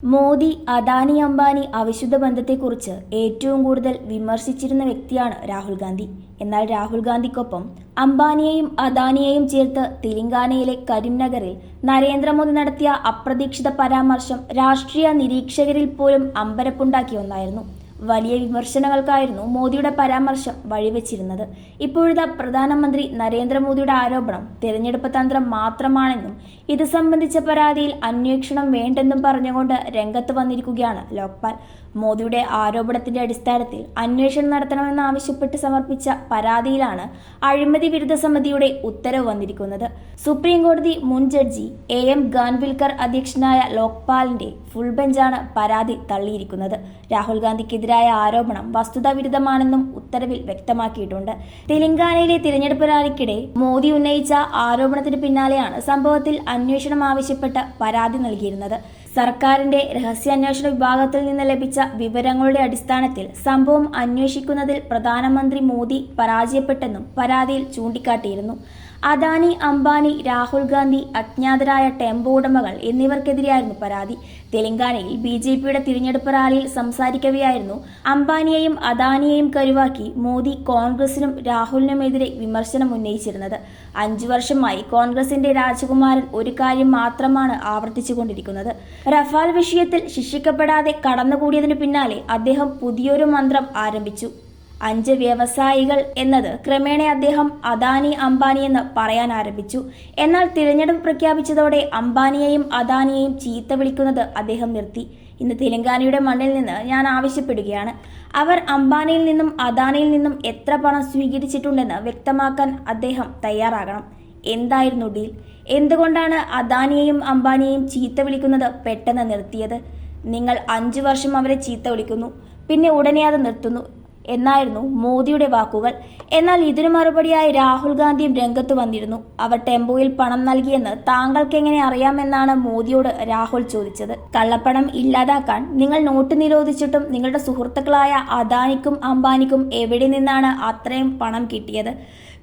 മോദി അദാനി അംബാനി അവിശുദ്ധ ബന്ധത്തെക്കുറിച്ച് ഏറ്റവും കൂടുതൽ വിമർശിച്ചിരുന്ന വ്യക്തിയാണ് രാഹുൽ ഗാന്ധി. എന്നാൽ രാഹുൽ ഗാന്ധിക്കൊപ്പം അംബാനിയെയും അദാനിയെയും ചേർത്ത് തെലങ്കാനയിലെ കരിംനഗറിൽ നരേന്ദ്രമോദി നടത്തിയ അപ്രതീക്ഷിത പരാമർശം രാഷ്ട്രീയ നിരീക്ഷകരിൽ പോലും അമ്പരപ്പുണ്ടാക്കിയ ഒന്നായിരുന്നു. വലിയ വിമർശനങ്ങൾക്കായിരുന്നു മോദിയുടെ പരാമർശം വഴിവെച്ചിരുന്നത്. ഇപ്പോഴത്തെ പ്രധാനമന്ത്രി നരേന്ദ്രമോദിയുടെ ആരോപണം തിരഞ്ഞെടുപ്പ് തന്ത്രം മാത്രമാണെന്നും ഇത് സംബന്ധിച്ച പരാതിയിൽ അന്വേഷണം വേണ്ടെന്നും പറഞ്ഞുകൊണ്ട് രംഗത്ത് വന്നിരിക്കുകയാണ് ലോക്പാൽ. മോദിയുടെ ആരോപണത്തിന്റെ അടിസ്ഥാനത്തിൽ അന്വേഷണം നടത്തണമെന്നാവശ്യപ്പെട്ട് സമർപ്പിച്ച പരാതിയിലാണ് അഴിമതി വിരുദ്ധ സമിതിയുടെ ഉത്തരവ് വന്നിരിക്കുന്നത്. സുപ്രീം കോടതി മുൻ ജഡ്ജി എ എം ഗാൻവിൽക്കർ അധ്യക്ഷനായ ലോക്പാലിന്റെ ഫുൾ ബെഞ്ചാണ് പരാതി തള്ളിയിരിക്കുന്നത്. രാഹുൽ ഗാന്ധിക്കെതിരായ ആരോപണം വസ്തുതാവിരുദ്ധമാണെന്നും ഉത്തരവിൽ വ്യക്തമാക്കിയിട്ടുണ്ട്. തെലങ്കാനയിലെ തിരഞ്ഞെടുപ്പ് റാലിക്കിടെ മോദി ഉന്നയിച്ച ആരോപണത്തിന് പിന്നാലെയാണ് സംഭവത്തിൽ അന്വേഷണം ആവശ്യപ്പെട്ട് പരാതി നൽകിയിരുന്നത്. സർക്കാരിന്റെ രഹസ്യാന്വേഷണ വിഭാഗത്തിൽ നിന്ന് ലഭിച്ച വിവരങ്ങളുടെ അടിസ്ഥാനത്തിൽ സംഭവം അന്വേഷിക്കുന്നതിൽ പ്രധാനമന്ത്രി മോദി പരാജയപ്പെട്ടെന്നും പരാതിയിൽ ചൂണ്ടിക്കാട്ടിയിരുന്നു. അദാനി അംബാനി രാഹുൽ ഗാന്ധി അജ്ഞാതരായ ടെമ്പോ ഉടമകൾ എന്നിവർക്കെതിരെയായിരുന്നു പരാതി. തെലങ്കാനയിൽ ബി ജെ പിയുടെ തിരഞ്ഞെടുപ്പ് റാലിയിൽ സംസാരിക്കവെയായിരുന്നു അംബാനിയെയും അദാനിയെയും കരുവാക്കി മോദി കോൺഗ്രസിനും രാഹുലിനുമെതിരെ വിമർശനം ഉന്നയിച്ചിരുന്നത്. അഞ്ചു വർഷമായി കോൺഗ്രസിന്റെ രാജകുമാരൻ ഒരു കാര്യം മാത്രമാണ് ആവർത്തിച്ചുകൊണ്ടിരിക്കുന്നത്. റഫാൽ വിഷയത്തിൽ ശിക്ഷിക്കപ്പെടാതെ കടന്നുകൂടിയതിനു പിന്നാലെ അദ്ദേഹം പുതിയൊരു മന്ത്രം ആരംഭിച്ചു. അഞ്ച് വ്യവസായികൾ എന്നത് ക്രമേണ അദ്ദേഹം അദാനി അംബാനി എന്ന് പറയാൻ ആരംഭിച്ചു. എന്നാൽ തിരഞ്ഞെടുപ്പ് പ്രഖ്യാപിച്ചതോടെ അംബാനിയെയും അദാനിയെയും ചീത്ത വിളിക്കുന്നത് അദ്ദേഹം നിർത്തി. ഇന്ന് തെലങ്കാനയുടെ മണ്ണിൽ നിന്ന് ഞാൻ ആവശ്യപ്പെടുകയാണ്. അവർ അംബാനിയിൽ നിന്നും അദാനിയിൽ നിന്നും എത്ര പണം സ്വീകരിച്ചിട്ടുണ്ടെന്ന് വ്യക്തമാക്കാൻ അദ്ദേഹം തയ്യാറാകണം. എന്തായിരുന്നു ഡീൽ? എന്തുകൊണ്ടാണ് അദാനിയെയും അംബാനിയെയും ചീത്ത വിളിക്കുന്നത് പെട്ടെന്ന് നിർത്തിയത്? നിങ്ങൾ അഞ്ചു വർഷം അവരെ ചീത്ത വിളിക്കുന്നു പിന്നെ ഉടനെ അത് നിർത്തുന്നു എന്നായിരുന്നു മോദിയുടെ വാക്കുകൾ. എന്നാൽ ഇതിനു മറുപടിയായി രാഹുൽ ഗാന്ധിയും രംഗത്ത് വന്നിരുന്നു. അവർ ടെമ്പോയിൽ പണം നൽകിയെന്ന് താങ്കൾക്ക് എങ്ങനെ അറിയാമെന്നാണ് മോദിയോട് രാഹുൽ ചോദിച്ചത്. കള്ളപ്പണം ഇല്ലാതാക്കാൻ നിങ്ങൾ നോട്ട് നിരോധിച്ചിട്ടും നിങ്ങളുടെ സുഹൃത്തുക്കളായ അദാനിക്കും അംബാനിക്കും എവിടെ നിന്നാണ് അത്രയും പണം കിട്ടിയത്?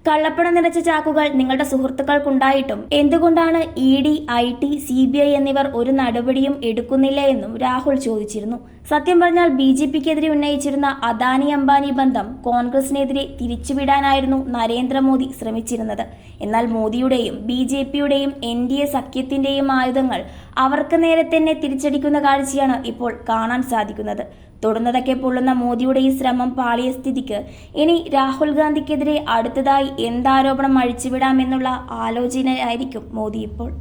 കള്ളപ്പണം നിറച്ച ചാക്കുകൾ നിങ്ങളുടെ സുഹൃത്തുക്കൾക്കുണ്ടായിട്ടും. എന്തുകൊണ്ടാണ് E D I T C B I എന്നിവർ ഒരു നടപടിയും എടുക്കുന്നില്ല എന്നും രാഹുൽ ചോദിച്ചിരുന്നു. സത്യം പറഞ്ഞാൽ ബി ജെ പിക്കെതിരെ ഉന്നയിച്ചിരുന്ന അദാനി അംബാനി ബന്ധം കോൺഗ്രസിനെതിരെ തിരിച്ചുവിടാനായിരുന്നു നരേന്ദ്രമോദി ശ്രമിച്ചിരുന്നത്. എന്നാൽ മോദിയുടെയും ബി ജെ പിയുടെയും എൻ ഡി എ സഖ്യത്തിന്റെയും ആയുധങ്ങൾ അവർക്ക് നേരെ തന്നെ തിരിച്ചടിക്കുന്ന കാഴ്ചയാണ് ഇപ്പോൾ കാണാൻ സാധിക്കുന്നത്. തൊടുന്നതൊക്കെ പൊള്ളുന്ന മോദിയുടെ ഈ ശ്രമം പാളിയ സ്ഥിതിക്ക്. ഇനി രാഹുൽ ഗാന്ധിക്കെതിരെ അടുത്തതായി എന്താരോപണം അഴിച്ചുവിടാമെന്നുള്ള ആലോചനയായിരിക്കും മോദി ഇപ്പോൾ.